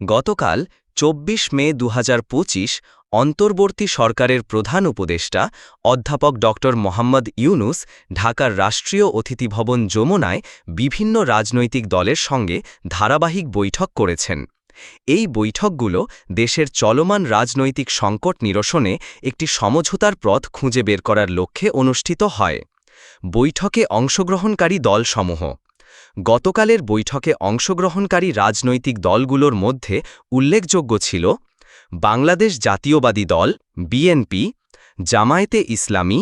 গতকাল চব্বিশ মে দু হাজার পঁচিশ অন্তর্বর্তী সরকারের প্রধান উপদেষ্টা, অধ্যাপক ড. মোহাম্মদ ইউনুস, ঢাকার রাষ্ট্রীয় অতিথিভবন যমুনায় বিভিন্ন রাজনৈতিক দলের সঙ্গে ধারাবাহিক বৈঠক করেছেন। এই বৈঠকগুলো দেশের চলমান রাজনৈতিক সংকট নিরসনে একটি সমঝোতার পথ খুঁজে বের করার লক্ষ্যে অনুষ্ঠিত হয়। বৈঠকে অংশগ্রহণকারী দলসমূহ গতকালের বৈঠকে অংশগ্রহণকারী রাজনৈতিক দলগুলোর মধ্যে উল্লেখযোগ্য ছিল বাংলাদেশ জাতীয়বাদী দল, বিএনপি, জামায়াতে ইসলামী,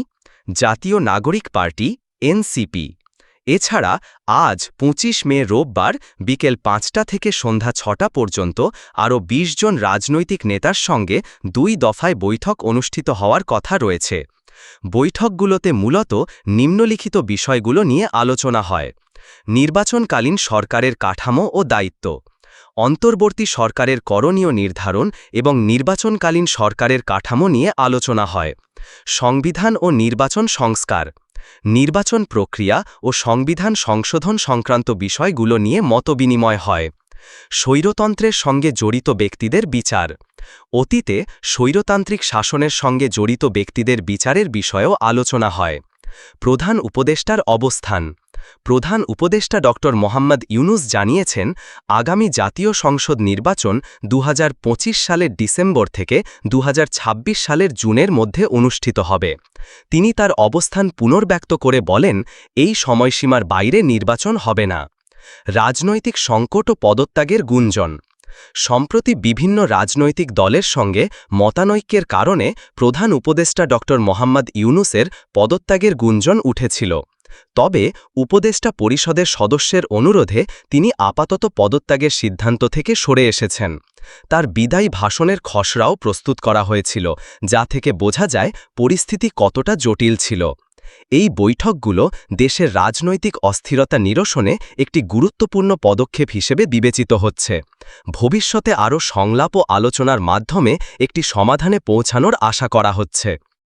জাতীয় নাগরিক পার্টি, এনসিপি। এছাড়া আজ ২৫ মে রোববার বিকেল পাঁচটা থেকে সন্ধ্যা ছটা পর্যন্ত আরও ২০ জন রাজনৈতিক নেতার সঙ্গে দুই দফায় বৈঠক অনুষ্ঠিত হওয়ার কথা রয়েছে। বৈঠকগুলোতে মূলত নিম্নলিখিত বিষয়গুলো নিয়ে আলোচনা হয়। নির্বাচনকালীন সরকারের কাঠামো ও দায়িত্ব। অন্তর্বর্তী সরকারের করণীয় নির্ধারণ এবং নির্বাচনকালীন সরকারের কাঠামো নিয়ে আলোচনা হয়। সংবিধান ও নির্বাচন সংস্কার। নির্বাচন প্রক্রিয়া ও সংবিধান সংশোধন সংক্রান্ত বিষয়গুলো নিয়ে মতবিনিময় হয়। স্বৈরতন্ত্রের সঙ্গে জড়িত ব্যক্তিদের বিচার। অতীতে স্বৈরতান্ত্রিক শাসনের সঙ্গে জড়িত ব্যক্তিদের বিচারের বিষয়েও আলোচনা হয়। প্রধান উপদেষ্টার অবস্থান। প্রধান উপদেষ্টা ড. মোহাম্মদ ইউনুস জানিয়েছেন, আগামী জাতীয় সংসদ নির্বাচন দু হাজার পঁচিশ সালের ডিসেম্বর থেকে দুহাজার ছাব্বিশ সালের জুনের মধ্যে অনুষ্ঠিত হবে। তিনি তার অবস্থান পুনর্ব্যক্ত করে বলেন, এই সময়সীমার বাইরে নির্বাচন হবে না। রাজনৈতিক সংকট ও পদত্যাগের গুঞ্জন। সম্প্রতি বিভিন্ন রাজনৈতিক দলের সঙ্গে মতানৈক্যের কারণে প্রধান উপদেষ্টা ড. মোহাম্মদ ইউনুসের পদত্যাগের গুঞ্জন উঠেছিল। তবে উপদেষ্টা পরিষদের সদস্যের অনুরোধে তিনি আপাতত পদত্যাগের সিদ্ধান্ত থেকে সরে এসেছেন। তার বিদায়ী ভাষণের খসড়াও প্রস্তুত করা হয়েছিল, যা থেকে বোঝা যায় পরিস্থিতি কতটা জটিল ছিল। এই বৈঠকগুলো দেশের রাজনৈতিক অস্থিরতা নিরসনে একটি গুরুত্বপূর্ণ পদক্ষেপ হিসেবে বিবেচিত হচ্ছে। ভবিষ্যতে আরও সংলাপ ও আলোচনার মাধ্যমে একটি সমাধানে পৌঁছানোর আশা করা হচ্ছে।